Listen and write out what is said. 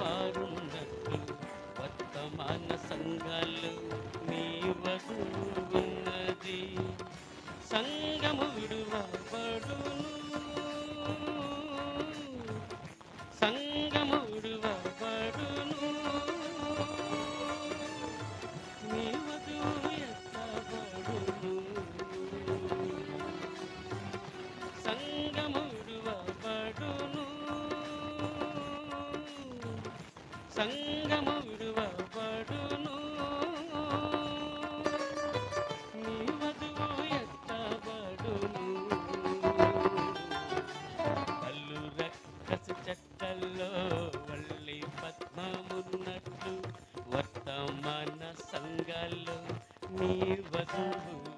वारुंदती वर्तमान संघाल मी. సంగము విడువబడును నీ వధువు ఎత్తబడును. పల్లు రక్కసు చెక్కల్లో వల్లి పద్మమున్నట్టు వర్తమాన సంఘాల్లో నీ వధువు